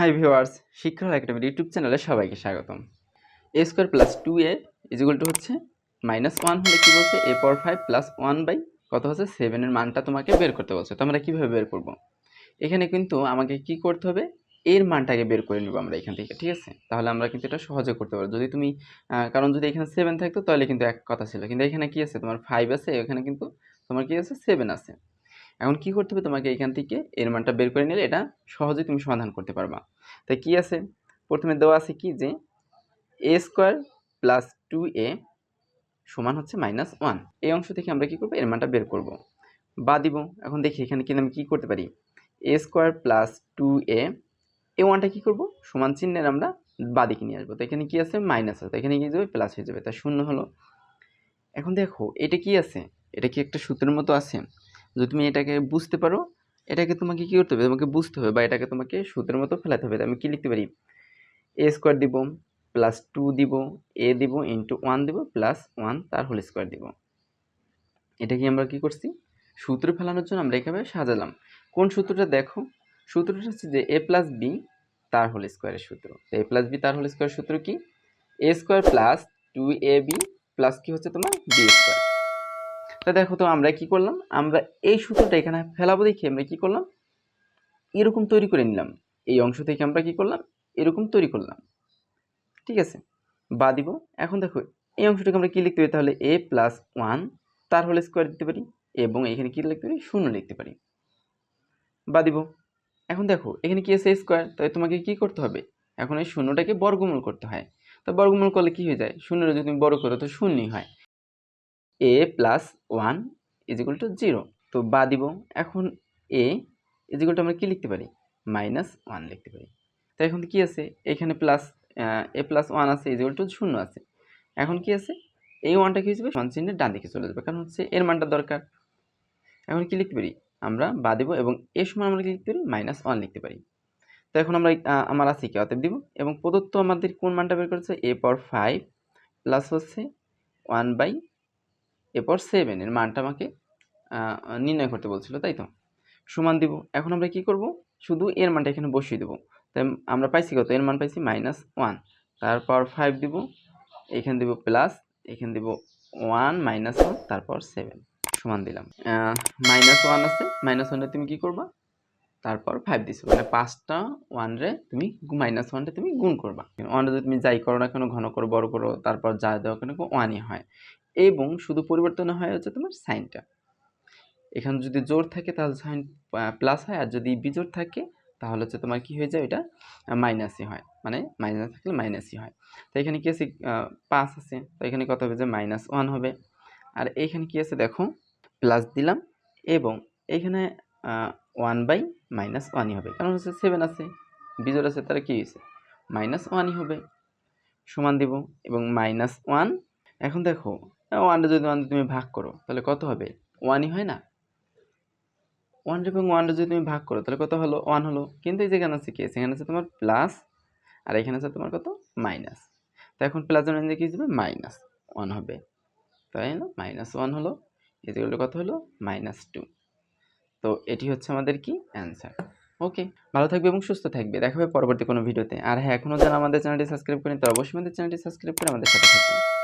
Hi viewers শিক্ষা একাডেমির YouTube চ্যানেলে সবাইকে স্বাগতম। A square plus two a equal two হচ্ছে মাইনাস ওয়ান হলে কী বলছে? A power five plus one by কত হচ্ছে? সেভেনের মানটা তোমাকে বের করতে বলছে। তো আমরা কীভাবে বের করব? এখানে কিন্তু আমাকে কি করতে হবে? এর মানটাকে বের করে নেব আমরা এখান থেকে, ঠিক আছে? তাহলে আমরা কিন্তু এটা সহজে করতে পারব। যদি তুমি কারণ যদি এখানে সেভেন থাকতো তাহলে কিন্তু এক কথা ছিল। কিন্তু এখানে কি আছে? তোমার ফাইভ আছে, এখানে কিন্তু তোমার কি আছে? সেভেন আছে। এখন কি করতে হবে তোমাকে এখান থেকে এর মানটা বের করে নিলে এটা সহজেই তুমি সমাধান করতে পারবা। তাই কি আছে? প্রথমে দেওয়া আছে কি যে a square plus two a সমান হচ্ছে মাইনাস ওয়ান এই অংশ থেকে আমরা কি করব? এর মানটা বের করব। বা দিব। এখন দেখি এখানে কিন্তু আমি কী করতে পারি? A square plus two a a ওয়ানটা কী করব? সমান চিহ্নের আমরা বাদিকে নিয়ে আসব। তো এখানে কি আছে? মাইনাস আছে। এখানে কি যাবে? প্লাস হয়ে যাবে। তা শূন্য হলো। এখন দেখো, এটা কি আছে? এটা কি একটা সূত্রের মতো আছে? যদি তুমি এটাকে বুঝতে পারো, এটাকে তোমাকে কী করতে হবে? তোমাকে বুঝতে হবে বা এটাকে তোমাকে সূত্রের মতো ফেলাতে হবে। আমি কী লিখতে পারি? এ স্কোয়ার দিব প্লাস টু দিব এ দিব ইন্টু ওয়ান দিব প্লাস ওয়ান তার হোল স্কোয়ার দিব। এটা কি আমরা কি করছি? সূত্র ফেলানোর জন্য আমরা এখানে সাজালাম। কোন সূত্রটা দেখো? সূত্রটা হচ্ছে যে এ প্লাস বি তার হোল স্কোয়ারের সূত্র। তো এ প্লাস বি তার হোল স্কোয়ার সূত্র কি? A square plus two a b plus কি হচ্ছে তোমার? বি স্কোয়ার তা দেখো তো আমরা কি করলাম? আমরা এই সূত্রটা এখানে ফেলাবো দেখি আমরা কি করলাম? এরকম তৈরি করে নিলাম। এই অংশ থেকে আমরা কি করলাম? এরকম তৈরি করলাম। ঠিক আছে? বা দিব। এখন দেখো, এই অংশটাকে আমরা কী লিখতে পারি? তাহলে এ প্লাস ওয়ান তার হলে স্কোয়ার দিতে পারি এবং এখানে কী লিখতে পারি? শূন্য লিখতে পারি। বা দিব। এখন দেখো, এখানে কি আছে? স্কোয়ার তাই তোমাকে কি করতে হবে? এখন এই শূন্যটাকে বর্গমূল করতে হয়। তো বর্গমূল করলে কি হয়ে যায়? শূন্যটা যদি তুমি বড় করো, তো শূন্যই হয়। A plus one equal two zero তো বা দিব। এখন এ ইজিকুয়াল টু আমরা কি লিখতে পারি? মাইনাস ওয়ান লিখতে পারি। তো এখন কি আছে? এখানে প্লাস এ প্লাস ওয়ান আছে ইজিকুয়াল টু শূন্য আছে। এখন কি আছে? এই ওয়ানটা কি হিসেবে সমান চিহ্নের ডান দিকে চলে যাবে। কারণ হচ্ছে এর মানটা দরকার। এখন কি লিখতে পারি? আমরা বা দেবো এবং এর সমান আমরা কি লিখতে পারি? মাইনাস ওয়ান লিখতে পারি। তো এখন আমরা আমার আছে কি? অতএব দিব। এবং প্রদত্ত আমাদের কোন মানটা বের করেছে? এ পর ফাইভ প্লাস হচ্ছে ওয়ান বাই এরপর সেভেন এর মানটা আমাকে নির্ণয় করতে বলছিল, তাই তো? সমান দিব। এখন আমরা কি করব? শুধু এর মানটা এখানে বসিয়ে দেবো। তাই আমরা পাইছি কত? এর মান পাইছি মাইনাস ওয়ান তারপর ফাইভ দিব। এখানে দিব প্লাস এখানে দিব ওয়ান মাইনাস ওয়ান তারপর সেভেন সমান দিলাম। মাইনাস ওয়ান আছে। মাইনাস ওয়ানে তুমি কি করবা? তারপর ফাইভ দিছো মানে পাঁচটা ওয়ানরে তুমি মাইনাস ওয়ানটা তুমি গুণ করবা। ওয়ান যদি তুমি যাই করো না কেন, ঘন করো, বড় করো, তারপর যা দেওয়া কেন ওয়ানই হয়। এবং শুধু পরিবর্তন হয় হচ্ছে তোমার সাইনটা এখানে যদি জোর থাকে তাহলে সাইন প্লাস হয়, আর যদি বিজোর থাকে তাহলে হচ্ছে তোমার কি হয়ে যায়, এটা মাইনাসই হয়। মানে মাইনাস থাকলে মাইনাসই হয়। তো এখানে কি আছে? পাঁচ আছে। তো এখানে কত হবে? যে মাইনাস ওয়ান হবে। আর এইখানে কি আছে? দেখো প্লাস দিলাম। এবং এইখানে ওয়ান বাই মাইনাস ওয়ানই হবে। কারণ হচ্ছে সেভেন আছে বিজোর আছে তারা কী হয়েছে? মাইনাস ওয়ানই হবে। সমান দিব এবং মাইনাস ওয়ান। এখন দেখো ওয়ানটা যদি ওয়ান তুমি ভাগ করো, তাহলে কত হবে? ওয়ানই হয় না? ওয়ান এবং ওয়ানটা যদি তুমি ভাগ করো, তাহলে কত হলো? ওয়ান হলো। কিন্তু এই যেখানে আছে কি? সেখানে আছে তোমার প্লাস আর এখানে আছে তোমার কত? মাইনাস তো এখন প্লাস জন্য কি যাবে? মাইনাস ওয়ান হবে। তাই না? মাইনাস ওয়ান হলো এগুলো কত হলো? মাইনাস টু তো এটি হচ্ছে আমাদের কি অ্যান্সার ওকে ভালো থাকবে এবং সুস্থ থাকবে। দেখা হবে পরবর্তী কোনো ভিডিওতে আর হ্যাঁ এখনও যারা আমাদের চ্যানেলটি সাবস্ক্রাইব করেন তো অবশ্যই আমাদের চ্যানেলটি সাবস্ক্রাইব করে আমাদের সাথে থাকবে